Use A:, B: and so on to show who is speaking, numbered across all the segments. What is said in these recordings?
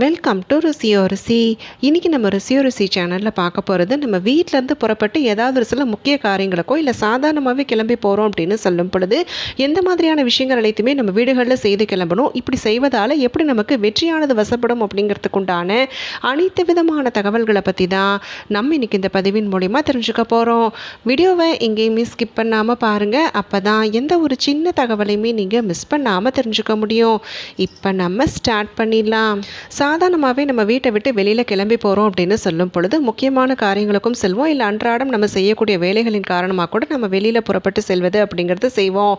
A: Welcome to ருசியோ ருசி இன்றைக்கி நம்ம ருசியோ ருசி சேனலில் பார்க்க போகிறது நம்ம வீட்டிலேருந்து புறப்பட்டு ஏதாவது ஒரு சில முக்கிய காரியங்களுக்கோ இல்லை சாதாரணமாகவே கிளம்பி போகிறோம் அப்படின்னு சொல்லும் பொழுது எந்த மாதிரியான விஷயங்கள் அனைத்துமே நம்ம வீடுகளில் செய்து கிளம்பணும். இப்படி செய்வதால் எப்படி நமக்கு வெற்றியானது வசப்படும் அப்படிங்கிறதுக்கு உண்டான அனைத்து விதமான தகவல்களை பற்றி தான் நம்ம இன்றைக்கி இந்த பதிவின் மூலிமா தெரிஞ்சுக்க போகிறோம் வீடியோவை எங்கேயுமே ஸ்கிப் பண்ணாமல் பாருங்கள் அப்போ தான் எந்த ஒரு சின்ன தகவலையுமே நீங்கள் மிஸ் பண்ணாமல் தெரிஞ்சுக்க முடியும். இப்போ நம்ம ஸ்டார்ட் பண்ணிடலாம். சாதாரணமாகவே நம்ம வீட்டை விட்டு வெளியில் கிளம்பி போகிறோம் அப்படின்னு சொல்லும் பொழுது முக்கியமான காரியங்களுக்கும் செல்வோம். இல்லை அன்றாடம் நம்ம செய்யக்கூடிய வேலைகளின் காரணமாக கூட நம்ம வெளியில் புறப்பட்டு செல்வது அப்படிங்கிறது செய்வோம்.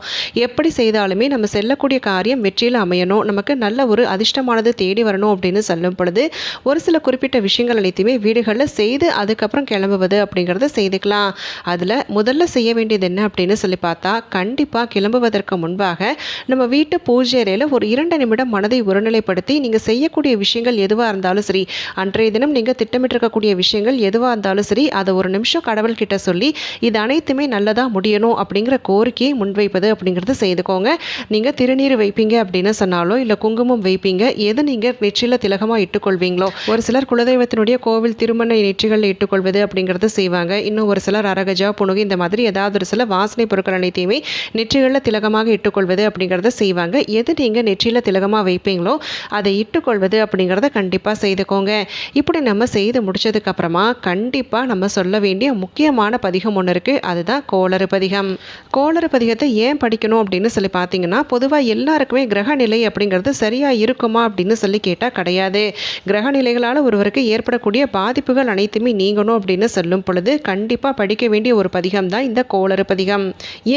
A: எப்படி செய்தாலுமே நம்ம செல்லக்கூடிய காரியம் வெற்றியில் அமையணும். நமக்கு நல்ல ஒரு அதிர்ஷ்டமானது தேடி வரணும் அப்படின்னு சொல்லும் பொழுது ஒரு சில குறிப்பிட்ட விஷயங்கள் அனைத்துமே வீடுகளில் செய்து அதுக்கப்புறம் கிளம்புவது அப்படிங்கிறத செய்துக்கலாம். அதில் முதல்ல செய்ய வேண்டியது என்ன அப்படின்னு சொல்லி பார்த்தா கண்டிப்பாக கிளம்புவதற்கு முன்பாக நம்ம வீட்டு பூஜை அறையில் ஒரு இரண்டு நிமிடம் மனதை ஒருநிலைப்படுத்தி நீங்கள் செய்யக்கூடிய விஷயம் விஷயங்கள் எதுவாக இருந்தாலும் சரி அன்றைய தினம் நீங்கள் திட்டமிட்டிருக்கக்கூடிய விஷயங்கள் எதுவாக இருந்தாலும் சரி அதை ஒரு நிமிஷம் கடவுள்கிட்ட சொல்லி இது அனைத்துமே நல்லதாக முடியணும் அப்படிங்கிற கோரிக்கையை முன்வைப்பது அப்படிங்கிறது செய்துக்கோங்க. நீங்கள் திருநீர் வைப்பீங்க அப்படின்னு சொன்னாலோ இல்லை குங்குமம் வைப்பீங்க எது நீங்கள் நெற்றியில் திலகமாக இட்டுக்கொள்வீங்களோ ஒரு சிலர் குலதெய்வத்தினுடைய கோவில் திருமண நெற்றிகளில் இட்டுக்கொள்வது அப்படிங்கிறது செய்வாங்க. இன்னும் ஒரு சிலர் அரகஜா புணுகு இந்த மாதிரி ஏதாவது ஒரு சில வாசனை பொருட்கள் அனைத்தையுமே நெற்றிகளில் திலகமாக இட்டுக்கொள்வது அப்படிங்கிறத செய்வாங்க. எது நீங்கள் நெற்றியில் திலகமாக வைப்பீங்களோ அதை இட்டுக்கொள்வது அப்படிங்கிறத கண்டிப்பாக செய்துக்கோங்க. இப்படி நம்ம செய்து முடிச்சதுக்கப்புறமா கண்டிப்பாக நம்ம சொல்ல வேண்டிய முக்கியமான பதிகம் ஒன்று இருக்குது அதுதான் கோளறு பதிகம். கோளறு பதிகத்தை ஏன் படிக்கணும் அப்படின்னு சொல்லி பார்த்தீங்கன்னா பொதுவாக எல்லாருக்குமே கிரக நிலை அப்படிங்கிறது சரியாக இருக்குமா அப்படின்னு சொல்லி கேட்டால் கிடையாது. கிரகநிலைகளால் ஒருவருக்கு ஏற்படக்கூடிய பாதிப்புகள் அனைத்துமே நீங்கணும் அப்படின்னு சொல்லும் பொழுது கண்டிப்பாக படிக்க வேண்டிய ஒரு பதிகம் தான் இந்த கோளறு பதிகம்.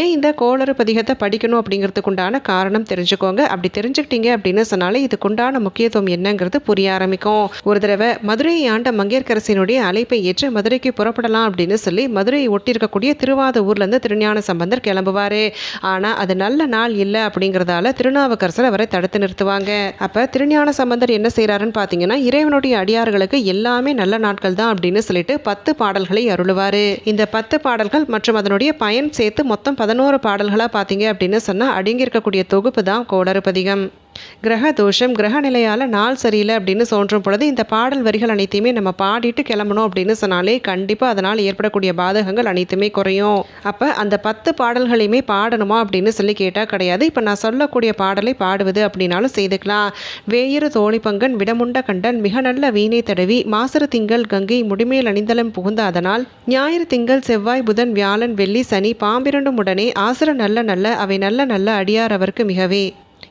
A: ஏன் இந்த கோளறு பதிகத்தை படிக்கணும் அப்படிங்கிறதுக்கு உண்டான காரணம் தெரிஞ்சுக்கோங்க. அப்படி தெரிஞ்சுக்கிட்டீங்க அப்படின்னு சொன்னாலே இதுக்குண்டான முக்கியத்துவம் என்னங்கிறது புரிய ஆரம்பிக்கும். ஒரு தடவை மதுரையை ஆண்ட மங்கையர்கரசினுடைய அழைப்பை ஏற்று மதுரைக்கு புறப்படலாம் அப்படின்னு சொல்லி மதுரையை ஒட்டி இருக்கக்கூடிய திருவாத ஊர்லேருந்து திருஞான சம்பந்தர் கிளம்புவார். ஆனால் அது நல்ல நாள் இல்லை அப்படிங்கிறதால திருநாவுக்கரசர் அவரை தடுத்து நிறுத்துவாங்க. அப்போ திருஞான சம்பந்தர் என்ன செய்கிறாருன்னு பார்த்தீங்கன்னா இறைவனுடைய அடியார்களுக்கு எல்லாமே நல்ல நாட்கள் தான் அப்படின்னு சொல்லிட்டு பத்து பாடல்களை அருளுவார். இந்த பத்து பாடல்கள் மற்றும் அதனுடைய பயன் சேர்த்து மொத்தம் பதினோரு பாடல்களாக பார்த்தீங்க அப்படின்னு சொன்னால் அடங்கியிருக்கக்கூடிய தொகுப்பு தான் கோடருபதிகம் கிரக தோஷம் கிரக நிலையால் நாள் சரியில்லை அப்படின்னு தோன்றும் பொழுது இந்த பாடல் வரிகள் அனைத்தையுமே நம்ம பாடிட்டு கிளம்பணும் அப்படின்னு சொன்னாலே கண்டிப்பாக அதனால் ஏற்படக்கூடிய பாதகங்கள் அனைத்துமே குறையும். அப்போ அந்த பத்து பாடல்களையுமே பாடணுமா அப்படின்னு சொல்லி கேட்டால் கிடையாது. இப்போ நான் சொல்லக்கூடிய பாடலை பாடுவது அப்படின்னாலும் செய்துக்கலாம். வேயிறு தோழிப்பங்கன் விடமுண்ட கண்டன் மிக நல்ல வீணை தடவி மாசறு திங்கள் கங்கை முடிமேல் அணிந்தலம் புகுந்த அதனால் ஞாயிறு திங்கள் செவ்வாய் புதன் வியாழன் வெள்ளி சனி பாம்பிரண்டும் உடனே ஆசிர நல்ல நல்ல அவை நல்ல நல்ல அடியார் அவருக்கு மிகவே.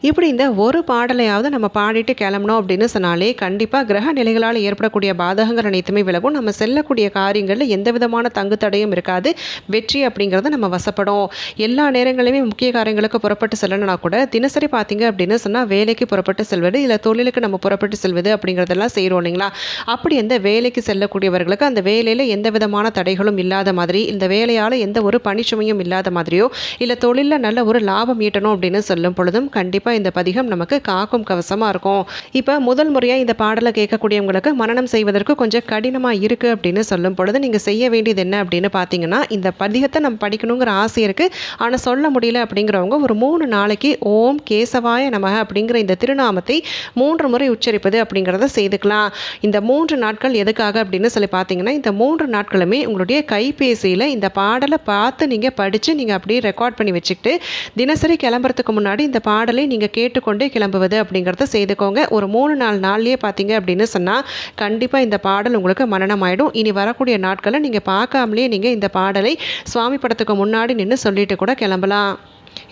A: இப்படி இந்த ஒரு பாடலையாவது நம்ம பாடிட்டு கிளம்பணும் அப்படின்னு சொன்னாலே கண்டிப்பாக கிரக நிலைகளால் ஏற்படக்கூடிய பாதகங்கள் அனைத்துமே விலகும். நம்ம செல்லக்கூடிய காரியங்களில் எந்த விதமான தங்கு தடையும் இருக்காது. வெற்றி அப்படிங்கிறது நம்ம வசப்படும். எல்லா நேரங்களிலுமே முக்கிய காரியங்களுக்கு புறப்பட்டு செல்லணும்னா கூட தினசரி பார்த்தீங்க அப்படின்னு சொன்னால் வேலைக்கு புறப்பட்டு செல்வது இல்லை தொழிலுக்கு நம்ம புறப்பட்டு செல்வது அப்படிங்கிறதெல்லாம் செய்கிறோம் இல்லைங்களா? அப்படி எந்த வேலைக்கு செல்லக்கூடியவர்களுக்கு அந்த வேலையில் எந்த விதமான தடைகளும் இல்லாத மாதிரி இந்த வேலையால் எந்த ஒரு பணிச்சுமையும் இல்லாத மாதிரியோ இல்லை தொழிலில் நல்ல ஒரு லாபம் ஈட்டணும் அப்படின்னு சொல்லும் பொழுதும் கண்டிப்பாக இந்த பதிகம் நமக்கு காக்கும் கவசமாக இருக்கும். இப்போ முதல் முறையாக இந்த பாடலை கேட்கக்கூடியவங்களுக்கு மனநம் செய்வதற்கு கொஞ்சம் கடினமாக இருக்குது அப்படின்னு சொல்லும் பொழுது நீங்கள் செய்ய வேண்டியது என்ன அப்படின்னு பார்த்தீங்கன்னா இந்த பதிகத்தை நம்ம படிக்கணுங்கிற ஆசை இருக்குது ஆனால் சொல்ல முடியல அப்படிங்கிறவங்க ஒரு மூணு நாளைக்கு ஓம் கேசவாய நமக அப்படிங்கிற இந்த திருநாமத்தை மூன்று முறை உச்சரிப்பது அப்படிங்கிறத செய்துக்கலாம். இந்த மூன்று நாட்கள் எதுக்காக அப்படின்னு சொல்லி பார்த்தீங்கன்னா இந்த மூன்று நாட்களுமே உங்களுடைய கைபேசியில் இந்த பாடலை பார்த்து நீங்கள் படித்து நீங்கள் அப்படியே ரெக்கார்ட் பண்ணி வச்சுக்கிட்டு தினசரி கிளம்புறதுக்கு முன்னாடி இந்த பாடலை நீங்கள் கேட்டுக்கொண்டே கிளம்புவது அப்படிங்கிறத செய்துக்கோங்க. ஒரு மூணு நாலு நாள்லேயே பார்த்தீங்க அப்படின்னு சொன்னால் கண்டிப்பாக இந்த பாடல் உங்களுக்கு மனனம் ஆகிடும் இனி வரக்கூடிய நாட்களில் நீங்கள் பார்க்காமலே நீங்கள் இந்த பாடலை சுவாமி படத்துக்கு முன்னாடி நின்று சொல்லிட்டு கூட கிளம்பலாம்.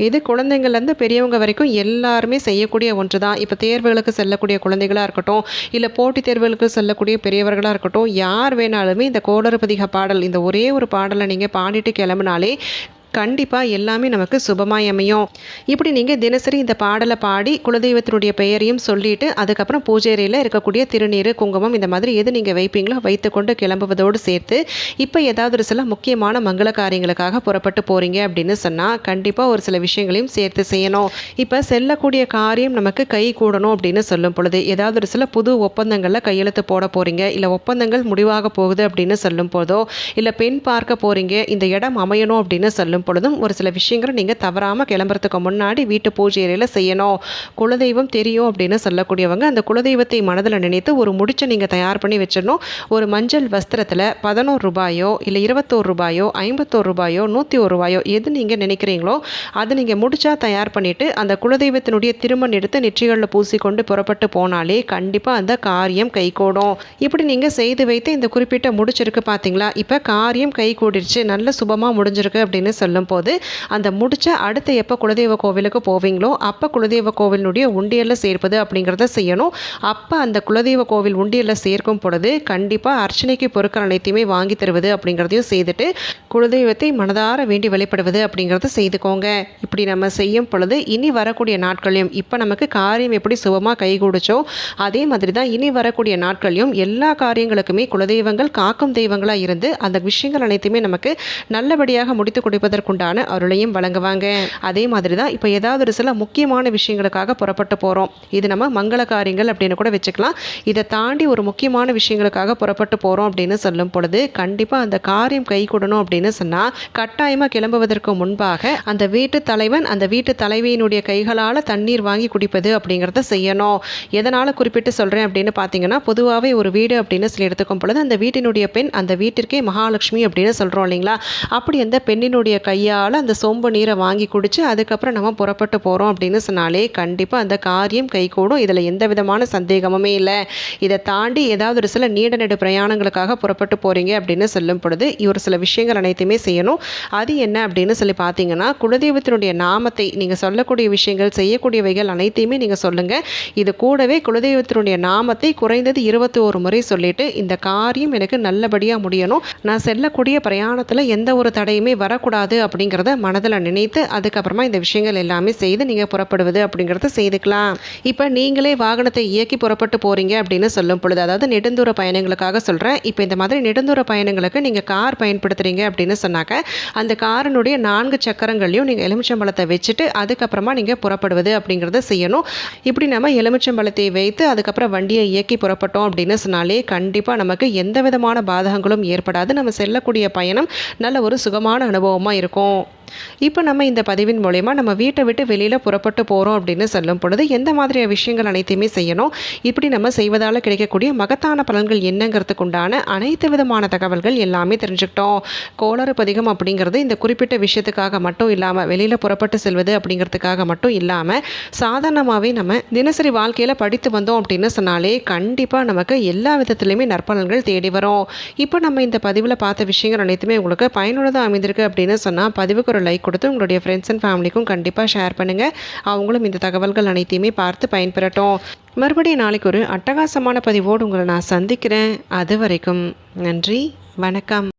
A: இது குழந்தைங்கள்லேருந்து பெரியவங்க வரைக்கும் எல்லாருமே செய்யக்கூடிய ஒன்று தான் இப்போ தேர்வுகளுக்கு செல்லக்கூடிய குழந்தைகளாக இருக்கட்டும் இல்லை போட்டித் தேர்வுகளுக்கு செல்லக்கூடிய பெரியவர்களாக இருக்கட்டும் யார் வேணாலுமே இந்த கோடரபதிக பாடல் இந்த ஒரே ஒரு பாடலை நீங்கள் பாடிட்டு கிளம்புனாலே கண்டிப்பாக எல்லாமே நமக்கு சுபமாய் அமையும். இப்படி நீங்கள் தினசரி இந்த பாடலை பாடி குலதெய்வத்தினுடைய பெயரையும் சொல்லிட்டு அதுக்கப்புறம் பூஜை இருக்கக்கூடிய திருநீர் குங்குமம் இந்த மாதிரி எது நீங்கள் வைப்பீங்களோ வைத்துக்கொண்டு கிளம்புவதோடு சேர்த்து இப்போ ஏதாவது ஒரு சில முக்கியமான மங்கள காரியங்களுக்காக புறப்பட்டு போகிறீங்க அப்படின்னு சொன்னால் கண்டிப்பாக ஒரு சில விஷயங்களையும் சேர்த்து செய்யணும். இப்போ செல்லக்கூடிய காரியம் நமக்கு கை கூடணும் அப்படின்னு சொல்லும் பொழுது ஏதாவது ஒரு சில புது ஒப்பந்தங்களில் கையெழுத்து போட போகிறீங்க இல்லை ஒப்பந்தங்கள் முடிவாக போகுது அப்படின்னு சொல்லும் போதோ இல்லை பெண் பார்க்க போகிறீங்க இந்த இடம் அமையணும் அப்படின்னு சொல்லும் செய்யும் பொழுதும் ஒரு சில விஷயங்களை நீங்கள் தவறாமல் கிளம்புறதுக்கு முன்னாடி வீட்டு பூஜை அறையில் செய்யணும். குலதெய்வம் தெரியும் அப்படின்னு சொல்லக்கூடியவங்க அந்த குலதெய்வத்தை மனதில் நினைத்து ஒரு முடிச்சை நீங்கள் தயார் பண்ணி வச்சிடணும். ஒரு மஞ்சள் வஸ்திரத்தில் பதினோரு ரூபாயோ இல்லை இருபத்தோரு ரூபாயோ ஐம்பத்தோரு ரூபாயோ நூற்றி ஒரு ரூபாயோ எது நீங்கள் நினைக்கிறீங்களோ அதை நீங்கள் முடிச்சா தயார் பண்ணிவிட்டு அந்த குலதெய்வத்தினுடைய திருமண் எடுத்து நெற்றிகளில் பூசிக்கொண்டு புறப்பட்டு போனாலே கண்டிப்பாக அந்த காரியம் கைகூடும். இப்படி நீங்கள் செய்து வைத்து இந்த குறிப்பிட்ட முடிச்சிருக்கு பார்த்தீங்களா இப்போ காரியம் கை கூடிருச்சு நல்ல சுபமாக முடிஞ்சிருக்கு அப்படின்னு சொல்லும்போது அந்த முடிச்ச அடுத்த எப்போ குலதெய்வ கோவிலுக்கு போவீங்களோ அப்போ குலதெய்வ கோவிலினுடைய உண்டியலில் சேர்ப்பது அப்படிங்கிறத செய்யணும். அப்போ அந்த குலதெய்வ கோவில் உண்டியலில் சேர்க்கும் பொழுது கண்டிப்பாக அர்ச்சனைக்கு பொருட்கள் அனைத்தையுமே வாங்கி தருவது அப்படிங்கிறதையும் செய்துட்டு குலதெய்வத்தை மனதார வேண்டி வழிபடுவது அப்படிங்கிறத செய்துக்கோங்க. இப்படி நம்ம செய்யும் பொழுது இனி வரக்கூடிய நாட்களையும் இப்போ நமக்கு காரியம் எப்படி சுபமாக கைகூடுச்சோ அதே மாதிரி தான் இனி வரக்கூடிய நாட்களையும் எல்லா காரியங்களுக்குமே குலதெய்வங்கள் காக்கும் தெய்வங்களாக இருந்து அந்த விஷயங்கள் அனைத்துமே நமக்கு நல்லபடியாக முடித்து கொடுப்பதற்கு உண்டான அருளையும் வழங்குவாங்க. அதே மாதிரி தான் இப்போ ஏதாவது ஒரு சில முக்கியமான விஷயங்களுக்காக புறப்பட்டு போகிறோம் இது நம்ம மங்கள காரியங்கள் அப்படின்னு கூட வச்சுக்கலாம். இதை தாண்டி ஒரு முக்கியமான விஷயங்களுக்காக புறப்பட்டு போகிறோம் அப்படின்னு சொல்லும் பொழுது கண்டிப்பாக அந்த காரியம் கை கூடணும் அப்படின்னு சொன்னால் கட்டாயமாக கிளம்புவதற்கு முன்பாக அந்த வீட்டு தலைவன் அந்த வீட்டு தலைவியினுடைய கைகளால் தண்ணீர் வாங்கி குடிப்பது அப்படிங்கிறத செய்யணும். எதனால் குறிப்பிட்டு சொல்கிறேன் அப்படின்னு பார்த்தீங்கன்னா பொதுவாகவே ஒரு வீடு அப்படின்னு சொல்லி எடுத்துக்கும் பொழுது அந்த வீட்டினுடைய பெண் அந்த வீட்டிற்கே மகாலட்சுமி அப்படின்னு சொல்கிறோம் இல்லைங்களா? அப்படி அந்த பெண்ணினுடைய கையால் அந்த சொம்பு நீரை வாங்கி குடித்து அதுக்கப்புறம் நம்ம புறப்பட்டு போகிறோம் அப்படின்னு சொன்னாலே கண்டிப்பாக அந்த காரியம் கைகூடும். இதில் எந்த விதமான சந்தேகமுமே இல்லை. இதை தாண்டி ஏதாவது ஒரு சில நீண்ட நெடு பிரயாணங்களுக்காக புறப்பட்டு போகிறீங்க அப்படின்னு சொல்லும் பொழுது ஒரு சில விஷயங்கள் அனைத்துமே செய்யணும். அது என்ன அப்படின்னு சொல்லி பார்த்தீங்கன்னா குலதெய்வத்தினுடைய நாமத்தை நீங்கள் சொல்லக்கூடிய விஷயங்கள் செய்யக்கூடியவைகள் அனைத்தையுமே நீங்கள் சொல்லுங்கள் இது கூடவே குலதெய்வத்தினுடைய நாமத்தை குறைந்தது இருபத்தி ஒரு முறை சொல்லிட்டு இந்த காரியம் எனக்கு நல்லபடியாக முடியணும். நான் செல்லக்கூடிய பிரயாணத்தில் எந்த ஒரு தடையுமே வரக்கூடாது அப்படிங்கிறத மனதில் நினைத்து அதுக்கப்புறமா இந்த விஷயங்கள் எல்லாமே செய்து நீங்கள் புறப்படுவது அப்படிங்கிறத செய்துக்கலாம். இப்போ நீங்களே வாகனத்தை இயக்கி புறப்பட்டு போகிறீங்க அப்படின்னு சொல்லும் பொழுது அதாவது நெடுந்தூர பயணங்களுக்காக சொல்கிறேன் இப்போ இந்த மாதிரி நெடுந்தூர பயணங்களுக்கு நீங்கள் கார் பயன்படுத்துகிறீங்க அப்படின்னு சொன்னாக்க அந்த காரினுடைய நான்கு சக்கரங்களையும் நீங்கள் எலுமிச்சம்பழத்தை வச்சுட்டு அதுக்கப்புறமா நீங்கள் புறப்படுவது அப்படிங்கிறத செய்யணும். இப்படி நம்ம எலுமிச்சம்பழத்தை வைத்து அதுக்கப்புறம் வண்டியை இயக்கி புறப்பட்டோம் அப்படின்னு சொன்னாலே கண்டிப்பாக நமக்கு எந்த விதமான பாதகங்களும் ஏற்படாது. நம்ம செல்லக்கூடிய பயணம் நல்ல ஒரு சுகமான அனுபவமாக இருக்கும் dinheiro com இப்போ நம்ம இந்த பதிவின் மூலயமா நம்ம வீட்டை விட்டு வெளியில் புறப்பட்டு போகிறோம் அப்படின்னு சொல்லும் பொழுது எந்த மாதிரியான விஷயங்கள் அனைத்தையுமே செய்யணும்? இப்படி நம்ம செய்வதால் கிடைக்கக்கூடிய மகத்தான பலன்கள் என்னங்கிறதுக்கு உண்டான அனைத்து விதமான தகவல்கள் எல்லாமே தெரிஞ்சுக்கிட்டோம். கோளறு பதிகம் அப்படிங்கிறது இந்த குறிப்பிட்ட விஷயத்துக்காக மட்டும் இல்லாமல் வெளியில் புறப்பட்டு செல்வது அப்படிங்கிறதுக்காக மட்டும் இல்லாமல் சாதாரணமாகவே நம்ம தினசரி வாழ்க்கையில் படித்து வந்தோம் அப்படின்னு சொன்னாலே கண்டிப்பாக நமக்கு எல்லா விதத்துலையுமே நற்பலன்கள் தேடி வரும். இப்போ நம்ம இந்த பதிவில் பார்த்த விஷயங்கள் அனைத்துமே உங்களுக்கு பயனுள்ளதாக அமைந்திருக்கு அப்படின்னு சொன்னால் பதிவுக்கு ஒரு லைக் கொடுத்து உங்களுடைய ஃப்ரெண்ட்ஸ் அண்ட் ஃபேமிலிக்கும் கண்டிப்பாக ஷேர் பண்ணுங்கள் அவங்களும் இந்த தகவல்கள் அனைத்தையுமே பார்த்து பயன்பெறட்டும். மறுபடியும் நாளைக்கு ஒரு அட்டகாசமான பதிவோடு உங்களை நான் சந்திக்கிறேன். அது வரைக்கும் நன்றி வணக்கம்.